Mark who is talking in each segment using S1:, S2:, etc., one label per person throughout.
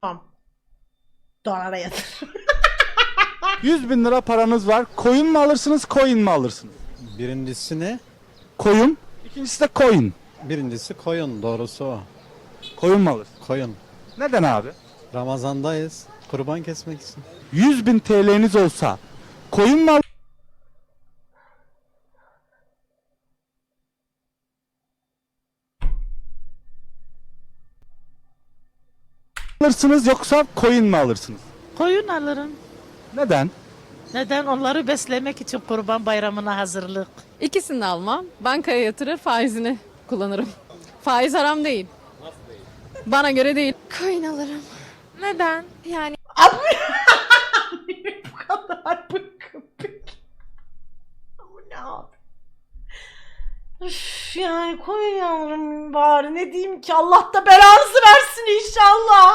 S1: Tamam. Dolara yatır.
S2: 100 bin lira paranız var. Koyun mu alırsınız, coin mi alırsınız?
S3: Birincisi ne?
S2: Koyun. İkincisi de coin.
S3: Birincisi koyun doğrusu o.
S2: Koyun mu alırsın?
S3: Koyun.
S2: Neden abi?
S3: Ramazandayız. Kurban kesmek için.
S2: 100 bin TL'niz olsa koyun mu alırsınız yoksa coin mi alırsınız?
S4: Koyun alırım.
S2: Neden?
S4: Neden? Onları beslemek için kurban bayramına hazırlık.
S5: İkisini de almam. Bankaya yatırır faizini kullanırım. Faiz haram değil. Bana göre değil.
S6: Coin alırım.
S7: Neden?
S6: Yani
S1: bu kadar bıkkın peki. Bu ne abi? Üf, yani koyun yavrum bari ne diyeyim ki Allah da belanızı versin inşallah.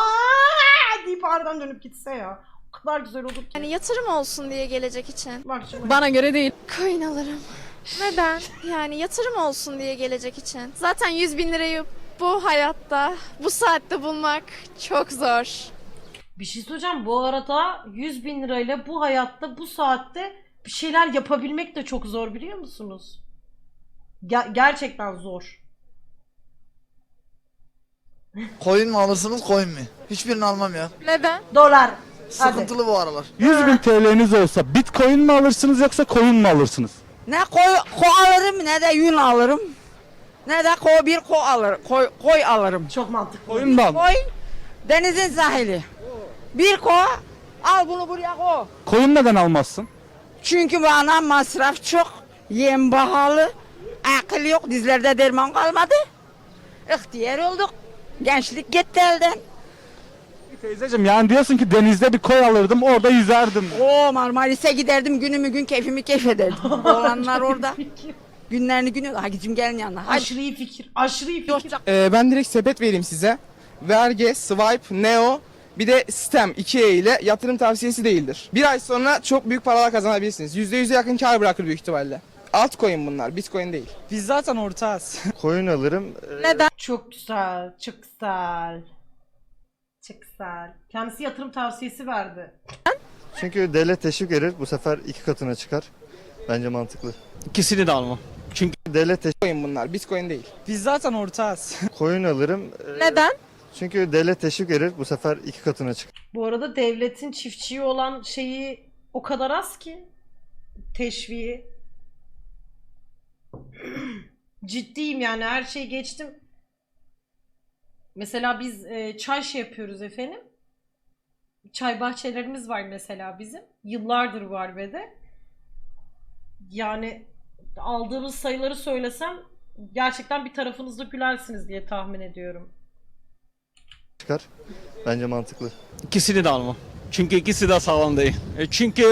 S1: deyip aradan dönüp gitse ya. O kadar güzel olur ki.
S6: yani yatırım olsun diye gelecek için.
S1: Bak şimdi.
S5: Bana göre değil.
S6: Coin alırım.
S7: Neden?
S6: Yani yatırım olsun diye gelecek için. Zaten 100 bin lirayı bu hayatta, bu saatte bulmak çok zor.
S1: Bir şey söyleyeceğim bu arada 100 bin lirayla bu hayatta bu saatte bir şeyler yapabilmek de çok zor biliyor musunuz? Ger- gerçekten zor.
S8: Koyun mu alırsınız koyun mu? Hiçbirini almam ya.
S7: Neden?
S1: Dolar. Hadi.
S8: Sıkıntılı bu aralar.
S2: 100 bin TL'niz olsa bitcoin mi alırsınız yoksa coin mi alırsınız?
S9: Ne koy, koy alırım ne de yün alırım. Ne de koy bir koy alır, koy, koy alırım.
S1: Çok mantıklı.
S2: Coin mi al?
S9: Koy denizin sahili. Bir koy al bunu buraya koy.
S2: Coin neden almazsın?
S9: Çünkü bana masraf çok. Yem pahalı. Akıl yok dizlerde derman kalmadı. İhtiyar olduk. Gençlik gitti elden.
S2: Teyzeciğim yani diyorsun ki denizde bir koy alırdım orada yüzerdim.
S9: O Marmaris'e giderdim günümü gün keyfimi keyif ederdim. Oğlanlar orada. Günlerini günü. Hadi gidin gelin yanına. Hadi.
S1: Aşırı iyi fikir. Aşırı iyi fikir.
S10: Ee, ben direkt sepet vereyim size. Verge, Swipe, Neo bir de Sistem 2E ile yatırım tavsiyesi değildir. Bir ay sonra çok büyük paralar kazanabilirsiniz. %100'e yakın kar bırakır büyük ihtimalle. Altcoin bunlar, Bitcoin değil.
S11: Biz zaten ortağız.
S8: Koyun alırım.
S7: Neden?
S1: Çok güzel. Çok güzel. Çok güzel. Kendisi yatırım tavsiyesi verdi.
S8: Çünkü devlet teşvik verir. Bu sefer iki katına çıkar. Bence mantıklı.
S11: İkisini de almam.
S8: Devlet teşvik
S10: Bitcoin bunlar, Bitcoin değil.
S11: Biz zaten ortağız.
S8: koyun alırım.
S7: Neden?
S8: Çünkü devlet teşvik verir. Bu sefer iki katına çıkar.
S1: Bu arada devletin çiftçiye olan şeyi o kadar az ki. Teşviği. Ciddiyim yani her şeyi geçtim. Mesela biz e, çay şey yapıyoruz efendim. Çay bahçelerimiz var mesela bizim. Yıllardır var ve de. Yani aldığımız sayıları söylesem gerçekten bir tarafınızda gülersiniz diye tahmin ediyorum.
S8: çıkar. Bence mantıklı.
S11: İkisini de almam. Çünkü ikisi de sağlam değil. E Çünkü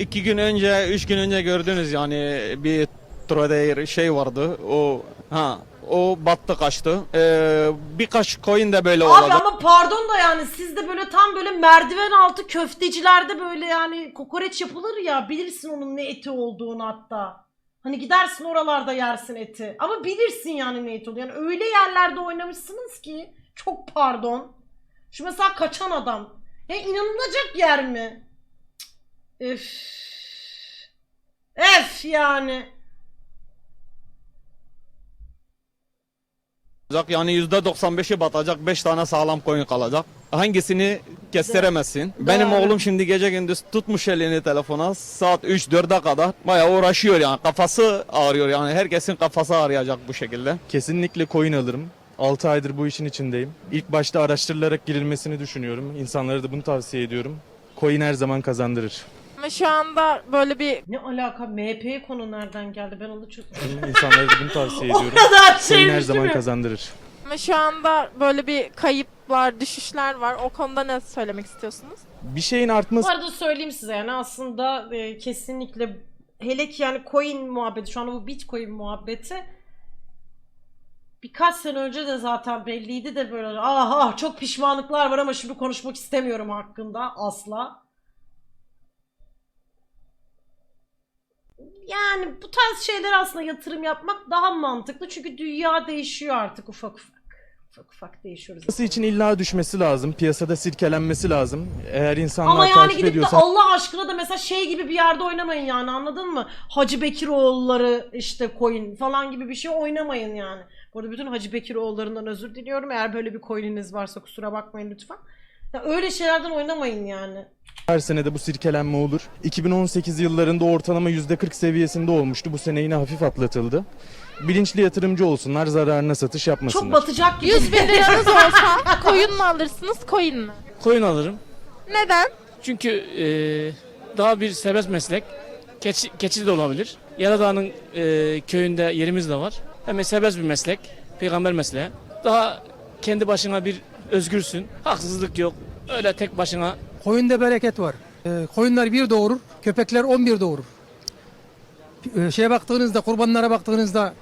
S11: iki gün önce, üç gün önce gördünüz yani bir trader şey vardı. O ha o battı kaçtı. Ee, birkaç coin de böyle
S1: Abi
S11: olacak.
S1: ama pardon da yani siz de böyle tam böyle merdiven altı köftecilerde böyle yani kokoreç yapılır ya bilirsin onun ne eti olduğunu hatta. Hani gidersin oralarda yersin eti. Ama bilirsin yani ne eti olduğunu. Yani öyle yerlerde oynamışsınız ki çok pardon. Şu mesela kaçan adam. Ya inanılacak yer mi? Cık. Öf. Ef yani.
S11: Yani %95'i batacak, 5 tane sağlam coin kalacak. Hangisini kestiremezsin. Benim oğlum şimdi gece gündüz tutmuş elini telefona saat 3-4'e kadar bayağı uğraşıyor yani kafası ağrıyor yani herkesin kafası ağrıyacak bu şekilde.
S12: Kesinlikle coin alırım. 6 aydır bu işin içindeyim. İlk başta araştırılarak girilmesini düşünüyorum. İnsanlara da bunu tavsiye ediyorum. Coin her zaman kazandırır.
S7: Ama şu anda böyle bir
S1: Ne alaka? MHP konu nereden geldi? Ben onu çok...
S12: İnsanlara da bunu tavsiye
S1: o
S12: ediyorum.
S1: kadar
S12: Coin her
S1: şeymiş
S12: zaman
S1: mi?
S12: kazandırır.
S7: ama şu anda böyle bir kayıplar, düşüşler var. O konuda ne söylemek istiyorsunuz?
S12: Bir şeyin artması
S1: Bu arada söyleyeyim size yani aslında e, kesinlikle hele ki yani coin muhabbeti şu anda bu bitcoin muhabbeti birkaç sene önce de zaten belliydi de böyle ah ah çok pişmanlıklar var ama şimdi konuşmak istemiyorum hakkında asla. Yani bu tarz şeyler aslında yatırım yapmak daha mantıklı çünkü dünya değişiyor artık ufak ufak. Ufak ufak değişiyoruz.
S12: Nasıl için illa düşmesi lazım. Piyasada sirkelenmesi lazım. Eğer insanlar
S1: Ama yani
S12: takip
S1: gidip de Allah aşkına da mesela şey gibi bir yerde oynamayın yani anladın mı? Hacı Bekiroğulları işte coin falan gibi bir şey oynamayın yani. Bu arada bütün Hacı Bekiroğullarından özür diliyorum. Eğer böyle bir coin'iniz varsa kusura bakmayın lütfen. Ya öyle şeylerden oynamayın yani.
S12: her sene de bu sirkelenme olur. 2018 yıllarında ortalama %40 seviyesinde olmuştu. Bu sene yine hafif atlatıldı. Bilinçli yatırımcı olsunlar, zararına satış yapmasınlar.
S1: Çok batacak gibi.
S7: 100 bin liranız olsa koyun mu alırsınız coin mi?
S11: Koyun alırım.
S7: Neden?
S11: Çünkü e, daha bir serbest meslek. Keçi, keçi de olabilir. Yaradağ'ın e, köyünde yerimiz de var. Hem serbest bir meslek. Peygamber mesleği. Daha kendi başına bir özgürsün. Haksızlık yok. Öyle tek başına
S10: Koyunda bereket var. Ee, koyunlar bir doğurur, köpekler 11 doğurur. Ee, şeye baktığınızda, kurbanlara baktığınızda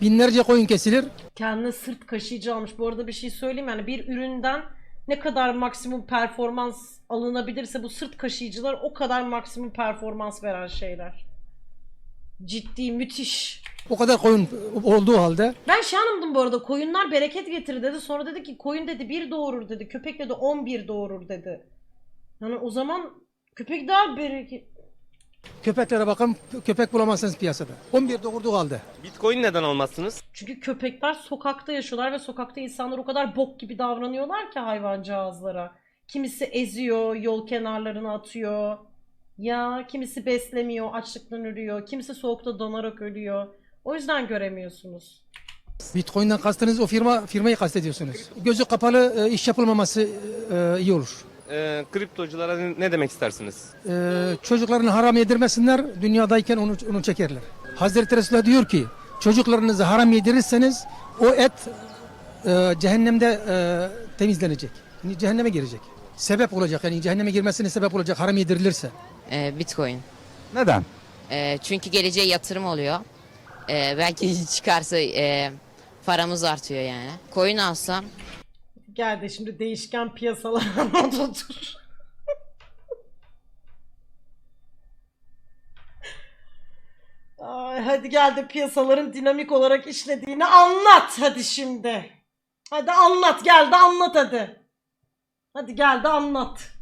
S10: binlerce koyun kesilir.
S1: Kendine sırt kaşıyıcı almış. Bu arada bir şey söyleyeyim yani bir üründen ne kadar maksimum performans alınabilirse bu sırt kaşıyıcılar o kadar maksimum performans veren şeyler. Ciddi müthiş.
S10: O kadar koyun olduğu halde
S1: Ben şey anladım bu arada koyunlar bereket getirir dedi. Sonra dedi ki koyun dedi bir doğurur dedi. Köpek dedi 11 doğurur dedi. Yani o zaman köpek daha bereket...
S10: köpeklere bakın, köpek bulamazsınız piyasada. 11 doğurduğu halde.
S11: Bitcoin neden almazsınız?
S1: Çünkü köpekler sokakta yaşıyorlar ve sokakta insanlar o kadar bok gibi davranıyorlar ki hayvancağızlara. Kimisi eziyor, yol kenarlarına atıyor. Ya kimisi beslemiyor, açlıktan ölüyor. Kimisi soğukta donarak ölüyor. O yüzden göremiyorsunuz.
S10: Bitcoin'den kastınız o firma firmayı kastediyorsunuz. Gözü kapalı e, iş yapılmaması e, iyi olur.
S11: kriptoculara ne demek istersiniz?
S10: E, çocuklarını haram yedirmesinler, dünyadayken onu, onu çekerler. Hazreti Resulullah diyor ki, çocuklarınızı haram yedirirseniz o et e, cehennemde e, temizlenecek. Yani cehenneme girecek. Sebep olacak yani cehenneme girmesine sebep olacak haram yedirilirse.
S4: Bitcoin.
S2: Neden?
S4: çünkü geleceğe yatırım oluyor. belki çıkarsa paramız artıyor yani. Coin alsam
S1: Gel de şimdi değişken piyasalar not otur. Ay, hadi gel de piyasaların dinamik olarak işlediğini anlat hadi şimdi. Hadi anlat gel de anlat hadi. Hadi gel de anlat.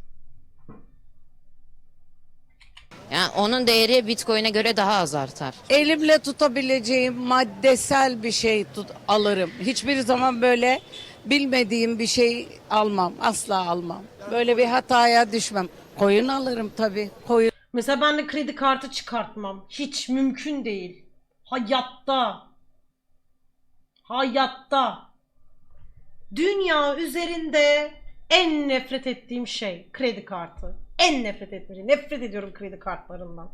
S4: Yani onun değeri Bitcoin'e göre daha az artar.
S9: Elimle tutabileceğim maddesel bir şey tut, alırım. Hiçbir zaman böyle bilmediğim bir şey almam. Asla almam. Böyle bir hataya düşmem. Koyun alırım tabii. Koyun
S1: Mesela ben de kredi kartı çıkartmam. Hiç mümkün değil. Hayatta. Hayatta. Dünya üzerinde en nefret ettiğim şey kredi kartı. En nefret ettiğim. Nefret ediyorum kredi kartlarından.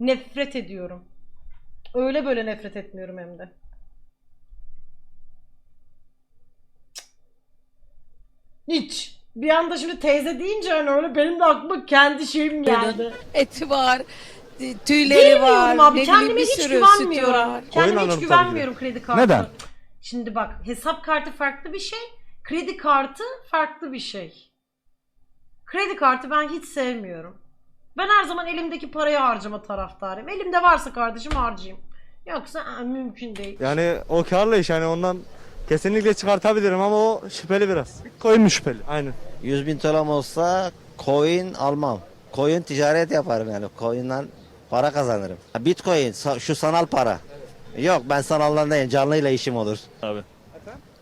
S1: Nefret ediyorum. Öyle böyle nefret etmiyorum hem de. Hiç. Bir anda şimdi teyze deyince hani öyle benim de aklıma kendi şeyim geldi.
S9: eti var, tüyleri var.
S1: Bilmiyorum abi.
S9: ne bileyim,
S1: Kendime
S9: bir
S1: hiç
S9: sürü sütü
S1: güvenmiyorum.
S9: var.
S1: Kendime hiç
S2: tabii ki
S1: güvenmiyorum kredi kartı.
S2: Neden?
S1: Şimdi bak hesap kartı farklı bir şey. Kredi kartı farklı bir şey. Kredi kartı ben hiç sevmiyorum. Ben her zaman elimdeki parayı harcama taraftarıyım. Elimde varsa kardeşim harcayayım. Yoksa aa, mümkün değil.
S8: Yani o karlı iş yani ondan kesinlikle çıkartabilirim ama o şüpheli biraz.
S2: Coin mi şüpheli?
S8: Aynen.
S3: 100 bin TL'm olsa coin almam. Coin ticaret yaparım yani. Coin'den para kazanırım. Bitcoin sa- şu sanal para. Yok ben sanaldan değil canlıyla işim olur.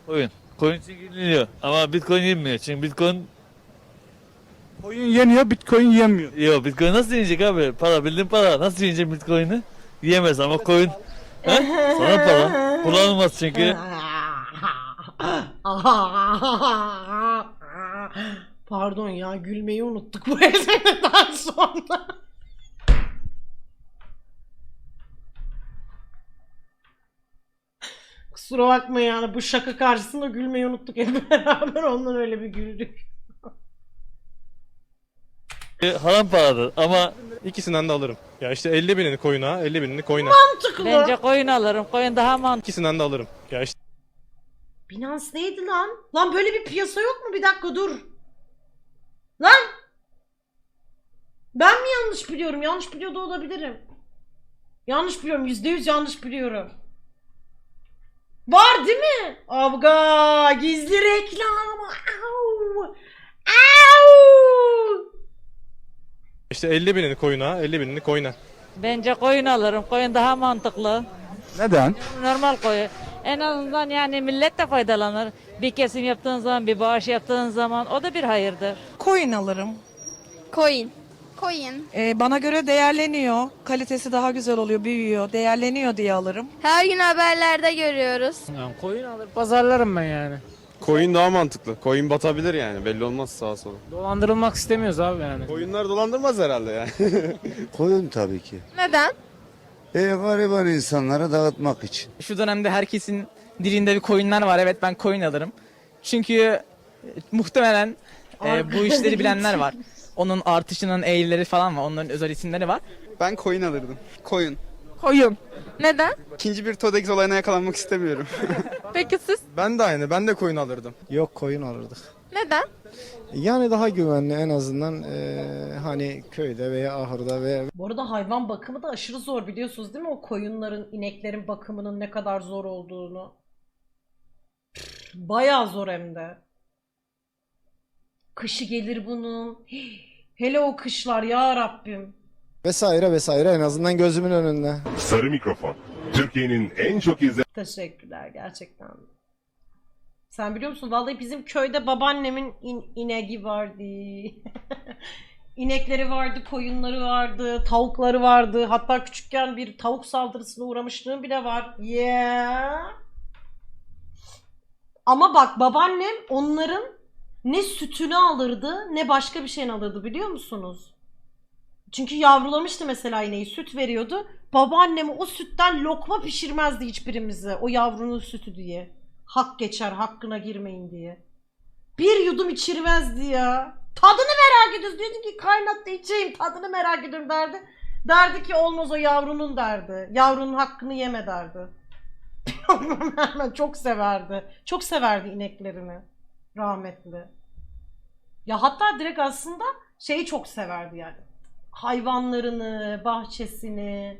S11: Koyun. Koyun çekiliyor ama Bitcoin yenmiyor. Çünkü Bitcoin
S2: Coin yeniyor, Bitcoin yemiyor.
S11: yok Bitcoin nasıl yenecek abi? Para bildiğin para. Nasıl yenecek Bitcoin'i? Yiyemez ama koyun. He? Sana para. Kullanılmaz çünkü.
S1: Pardon ya gülmeyi unuttuk bu espriden sonra. Kusura bakma yani bu şaka karşısında gülmeyi unuttuk hep beraber ondan öyle bir güldük.
S11: Haram paradır ama
S12: İkisinden de alırım. Ya işte 50 binini koyuna, 50 binini koyuna.
S1: Mantıklı.
S4: coin alırım. Coin daha mantıklı.
S12: İkisinden de alırım. Ya işte
S1: Binance neydi lan? Lan böyle bir piyasa yok mu? Bir dakika dur. Lan! Ben mi yanlış biliyorum? Yanlış biliyor da olabilirim. Yanlış biliyorum. Yüzde yüz yanlış biliyorum. Var değil mi? Avga gizli reklam. Au. Au.
S11: İşte 50 binini koyuna, 50 binini koyuna.
S5: Bence koyun alırım. Koyun daha mantıklı.
S13: Neden?
S5: Normal koyun. En azından yani millet de faydalanır. Bir kesim yaptığın zaman, bir bağış yaptığın zaman o da bir hayırdır.
S14: Koyun alırım.
S9: Coin. Coin.
S14: Ee, bana göre değerleniyor. Kalitesi daha güzel oluyor, büyüyor. Değerleniyor diye alırım.
S9: Her gün haberlerde görüyoruz.
S6: koyun alır pazarlarım ben yani.
S11: Koyun daha mantıklı. Koyun batabilir yani belli olmaz sağa sola.
S6: Dolandırılmak istemiyoruz abi yani.
S11: Koyunlar dolandırmaz herhalde yani.
S3: Koyun tabii ki.
S9: Neden?
S3: E gariban insanları dağıtmak için.
S15: Şu dönemde herkesin dilinde bir koyunlar var. Evet ben koyun alırım. Çünkü e, muhtemelen e, bu işleri bilenler var. Onun artışının eğrileri falan var. Onların özel isimleri var.
S6: Ben koyun alırdım. Koyun.
S7: Koyun. Neden?
S6: İkinci bir Todex olayına yakalanmak istemiyorum.
S7: Peki siz?
S11: Ben de aynı. Ben de koyun alırdım.
S13: Yok koyun alırdık.
S7: Neden?
S13: Yani daha güvenli en azından eee, hani köyde veya ahırda veya
S1: Bu arada hayvan bakımı da aşırı zor biliyorsunuz değil mi? O koyunların, ineklerin bakımının ne kadar zor olduğunu. Bayağı zor hem de. Kışı gelir bunun. Hele o kışlar ya Rabbim.
S13: Vesaire vesaire en azından gözümün önünde.
S16: Sarı Mikrofon. Türkiye'nin en çok izlenen
S1: Teşekkürler gerçekten. Sen biliyor musun? Vallahi bizim köyde babaannemin in- ineği vardı. İnekleri vardı, koyunları vardı, tavukları vardı. Hatta küçükken bir tavuk saldırısına uğramışlığım bile var. Yeah. Ama bak babaannem onların ne sütünü alırdı ne başka bir şeyini alırdı biliyor musunuz? Çünkü yavrulamıştı mesela ineği süt veriyordu. Babaannem o sütten lokma pişirmezdi hiçbirimize. O yavrunun sütü diye. Hak geçer hakkına girmeyin diye. Bir yudum içirmezdi ya. Tadını merak ediyoruz. Diyordu ki kaynat da içeyim tadını merak ediyorum derdi. Derdi ki olmaz o yavrunun derdi. Yavrunun hakkını yeme derdi. Çok severdi. Çok severdi ineklerini. Rahmetli. Ya hatta direkt aslında şeyi çok severdi yani. Hayvanlarını, bahçesini,